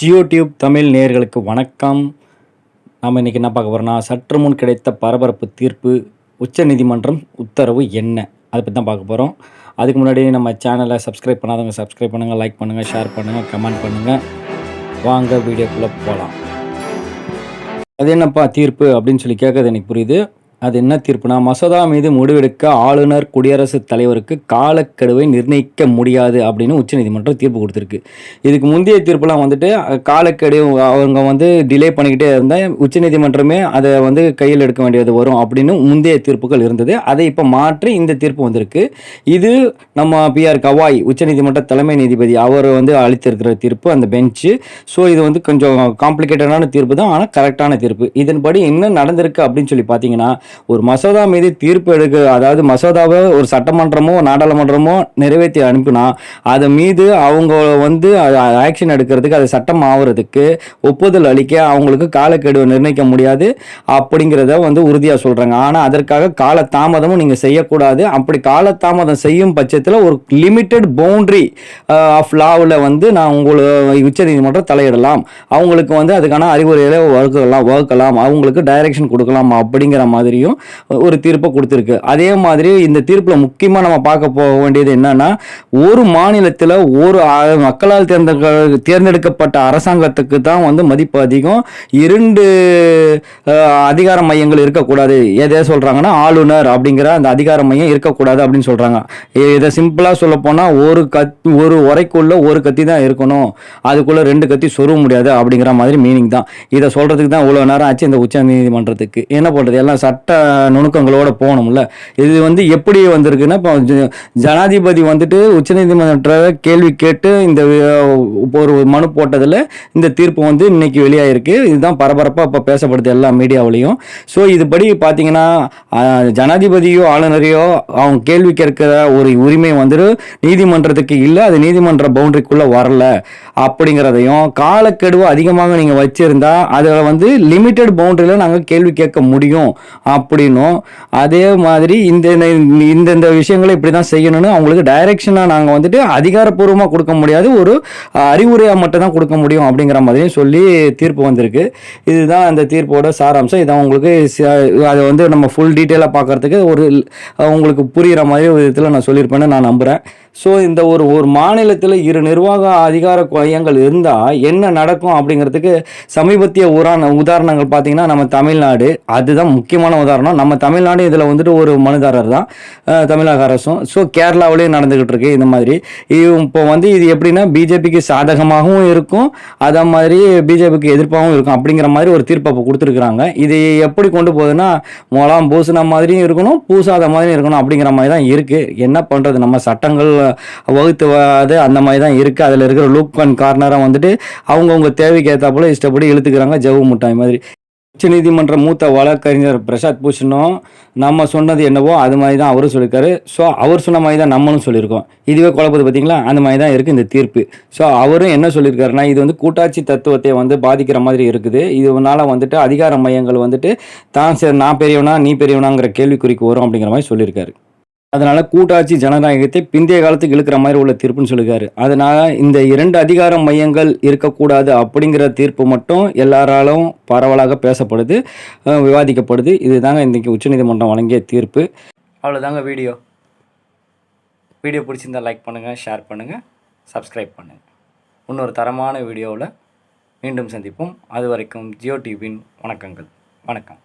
Jio tube Tamil நேயர்களுக்கு வணக்கம். நாம் இன்றைக்கி என்ன பார்க்க போகிறோம்னா சற்று முன் கிடைத்த பரபரப்பு தீர்ப்பு உச்சநீதிமன்றம் உத்தரவு என்ன? அதை பற்றி தான் பார்க்க போகிறோம் அதுக்கு முன்னாடி நம்ம சேனலை சப்ஸ்கிரைப் பண்ணாதவங்க சப்ஸ்கிரைப் பண்ணுங்கள் லைக் பண்ணுங்கள் ஷேர் பண்ணுங்கள் கமெண்ட் பண்ணுங்கள் வாங்க வீடியோக்குள்ளே போகலாம் அது என்னப்பா தீர்ப்பு அப்படின்னு சொல்லி கேட்குறது எனக்கு புரியுது. அது என்ன தீர்ப்புனா மசோதா மீது முடிவெடுக்க ஆளுநர் குடியரசுத் தலைவருக்கு காலக்கெடுவை நிர்ணயிக்க முடியாது அப்படின்னு உச்சநீதிமன்றம் தீர்ப்பு கொடுத்துருக்கு. இதுக்கு முந்தைய தீர்ப்புலாம் வந்துட்டு காலக்கெடு அவங்க வந்து டிலே பண்ணிக்கிட்டே இருந்தால் உச்சநீதிமன்றமே அதை வந்து கையில் எடுக்க வேண்டியது வரும் அப்படின்னு முந்தைய தீர்ப்புகள் இருந்தது. அதை இப்போ மாற்றி இந்த தீர்ப்பு வந்திருக்கு. இது நம்ம பிஆர் கவாய் உச்சநீதிமன்ற தலைமை நீதிபதி அவர் வந்து அளித்திருக்கிற தீர்ப்பு அந்த பெஞ்சு ஸோ இது வந்து கொஞ்சம் காம்ப்ளிகேட்டடான தீர்ப்பு தான் ஆனால் கரெக்டான தீர்ப்பு. இதன்படி என்ன நடந்திருக்கு அப்படின்னு சொல்லி பார்த்தீங்கன்னா ஒரு மசோதா மீது தீர்ப்பு எடுக்க அதாவது மசோதாவை ஒரு சட்டமன்றமோ நாடாளுமன்றமோ நிறைவேற்றி அனுப்பினா அது மீது அவங்க வந்து ஆக்ஷன் எடுக்கிறதுக்கு அது சட்டம் ஆகுறதுக்கு ஒப்புதல் அளிக்க அவங்களுக்கு காலக்கெடு நிர்ணயிக்க முடியாது அப்படிங்கிறத வந்து உறுதியாக சொல்கிறாங்க ஆனால் அதற்காக கால தாமதமும் நீங்கள் செய்யக்கூடாது. அப்படி காலதாமதம் செய்யும் பட்சத்தில் ஒரு லிமிட்டெட் பவுண்ட்ரி ஆஃப் லாவில் வந்து நான் உங்களை உச்சநீதிமன்றம் தலையிடலாம். அவங்களுக்கு வந்து அதுக்கான அறிவுரைகளை வகுக்கலாம் வகுக்கலாம். அவங்களுக்கு டைரக்ஷன் கொடுக்கலாம் அப்படிங்கிற மாதிரி மாதிரியும் ஒரு தீர்ப்பை கொடுத்துருக்கு. அதே மாதிரி இந்த தீர்ப்பில் முக்கியமாக நம்ம பார்க்க போக வேண்டியது என்னன்னா ஒரு மாநிலத்தில் ஒரு மக்களால் தேர்ந்த தேர்ந்தெடுக்கப்பட்ட அரசாங்கத்துக்கு தான் வந்து மதிப்பு அதிகம். இரண்டு அதிகார மையங்கள் இருக்கக்கூடாது. எதை சொல்கிறாங்கன்னா ஆளுநர் அப்படிங்கிற அந்த அதிகார மையம் இருக்கக்கூடாது அப்படின்னு சொல்கிறாங்க இதை சிம்பிளாக சொல்ல போனால் ஒரு கத் ஒரு உரைக்குள்ள ஒரு கத்தி தான் இருக்கணும். அதுக்குள்ளே ரெண்டு கத்தி சொருவ முடியாது அப்படிங்கிற மாதிரி மீனிங் தான். இதை சொல்கிறதுக்கு தான் இவ்வளோ நேரம் ஆச்சு இந்த உச்ச நீதிமன்றத்துக்கு என்ன பண்ணுறது எல்லாம் சட்ட நுணுக்கங்களோட போகணும்ல. இது வந்து எப்படி வந்திருக்குன்னா இப்போ ஜனாதிபதி வந்துட்டு உச்சநீதிமன்ற கேள்வி கேட்டு இந்த ஒரு மனு போட்டதில் இந்த தீர்ப்பு வந்து இன்னைக்கு வெளியாயிருக்கு. இதுதான் பரபரப்பாக இப்போ பேசப்படுது எல்லா மீடியாவிலையும். ஸோ இதுபடி பார்த்தீங்கன்னா ஜனாதிபதியோ ஆளுநரையோ அவங்க கேள்வி கேட்கிற ஒரு உரிமை வந்துட்டு நீதிமன்றத்துக்கு இல்லை அது நீதிமன்ற பவுண்டரிக்குள்ளே வரல அப்படிங்கிறதையும் காலக்கெடுவை அதிகமாக நீங்கள் வச்சுருந்தா அதில் வந்து லிமிட்டெட் பவுண்டரியில் நாங்கள் கேள்வி கேட்க முடியும். அப்படின்னும். அதே மாதிரி இந்த இந்த இந்த விஷயங்களை இப்படி தான் செய்யணும்னு அவங்களுக்கு டைரக்ஷனாக நாங்கள் வந்துட்டு அதிகாரப்பூர்வமாக கொடுக்க முடியாது. ஒரு அறிவுரையாக மட்டும் தான் கொடுக்க முடியும் அப்படிங்கிற மாதிரியும் சொல்லி தீர்ப்பு வந்திருக்கு. இதுதான் அந்த தீர்ப்போட சாராம்சம். இதை உங்களுக்கு அதை வந்து நம்ம ஃபுல் டீட்டெயிலாக பார்க்கறதுக்கு ஒரு உங்களுக்கு புரிகிற மாதிரி ஒரு விதத்தில் நான் சொல்லியிருப்பேன்னு நான் நம்புகிறேன் ஸோ இந்த ஒரு ஒரு மாநிலத்தில் இரு நிர்வாக அதிகார மையங்கள் இருந்தால் என்ன நடக்கும் அப்படிங்கிறதுக்கு சமீபத்திய உரான உதாரணங்கள் பார்த்தீங்கன்னா நம்ம தமிழ்நாடு. அதுதான் முக்கியமான உதாரணம் நம்ம தமிழ்நாடு இதில் வந்துட்டு ஒரு மனுதாரர் தான் தமிழக அரசும். ஸோ கேரளாவிலேயும் நடந்துக்கிட்டு இருக்கு இந்த மாதிரி. இப்போ வந்து இது எப்படின்னா பிஜேபிக்கு சாதகமாகவும் இருக்கும் அதே மாதிரி பிஜேபிக்கு எதிர்ப்பாகவும் இருக்கும் அப்படிங்கிற மாதிரி ஒரு தீர்ப்பை அப்போ கொடுத்துருக்குறாங்க. இது எப்படி கொண்டு போகுதுன்னா முலாம் பூசின மாதிரியும் இருக்கணும் பூசாத மாதிரியும் இருக்கணும் அப்படிங்கிற மாதிரி தான் இருக்குது என்ன பண்ணுறது நம்ம சட்டங்கள் வகுத்து அது அந்த மாதிரி தான் இருக்குது அதில் இருக்கிற லுக் அண்ட் கார்னராக வந்துட்டு அவங்கவுங்க தேவைக்கு ஏற்றாப்புல இஷ்டப்படி இழுத்துக்கிறாங்க ஜவு முட்டாய் மாதிரி. உச்சநீதிமன்ற மூத்த வழக்கறிஞர் பிரசாத் பூஷணும் நம்ம சொன்னது என்னவோ அது மாதிரி தான் அவரும் சொல்லியிருக்காரு. ஸோ அவர் சொன்ன மாதிரி தான் நம்மளும் சொல்லியிருக்கோம். இதுவே குழப்பது பார்த்தீங்களா? அந்த மாதிரி தான் இருக்குது இந்த தீர்ப்பு. ஸோ அவரும் என்ன சொல்லியிருக்காருன்னா இது வந்து கூட்டாட்சி தத்துவத்தை வந்து பாதிக்கிற மாதிரி இருக்குது. இதனால் வந்துட்டு அதிகார மையங்கள் வந்துட்டு தான் சரி நான் பெரியவனா நீ பெரியவனாங்கிற கேள்விக்குறிக்கு வரும் அப்படிங்கிற மாதிரி சொல்லியிருக்காரு. அதனால கூட்டாட்சி ஜனநாயகத்தை பிந்தைய காலத்துக்கு இழுக்கிற மாதிரி உள்ள தீர்ப்புன்னு சொல்லியிருக்காரு. அதனால இந்த இரண்டு அதிகார மையங்கள் இருக்கக்கூடாது அப்படிங்கிற தீர்ப்பு மட்டும் எல்லாராலும் பரவலாக பேசப்படுது விவாதிக்கப்படுது. இதுதாங்க இன்றைக்கி உச்சநீதிமன்றம் வழங்கிய தீர்ப்பு. அவ்வளோதாங்க வீடியோ. வீடியோ பிடிச்சிருந்தா லைக் பண்ணுங்கள் ஷேர் பண்ணுங்கள் சப்ஸ்கிரைப் பண்ணுங்கள் இன்னொரு தரமான வீடியோவில் மீண்டும் சந்திப்போம். அது வரைக்கும் ஜியோ டிவியின் வணக்கங்கள். வணக்கம்.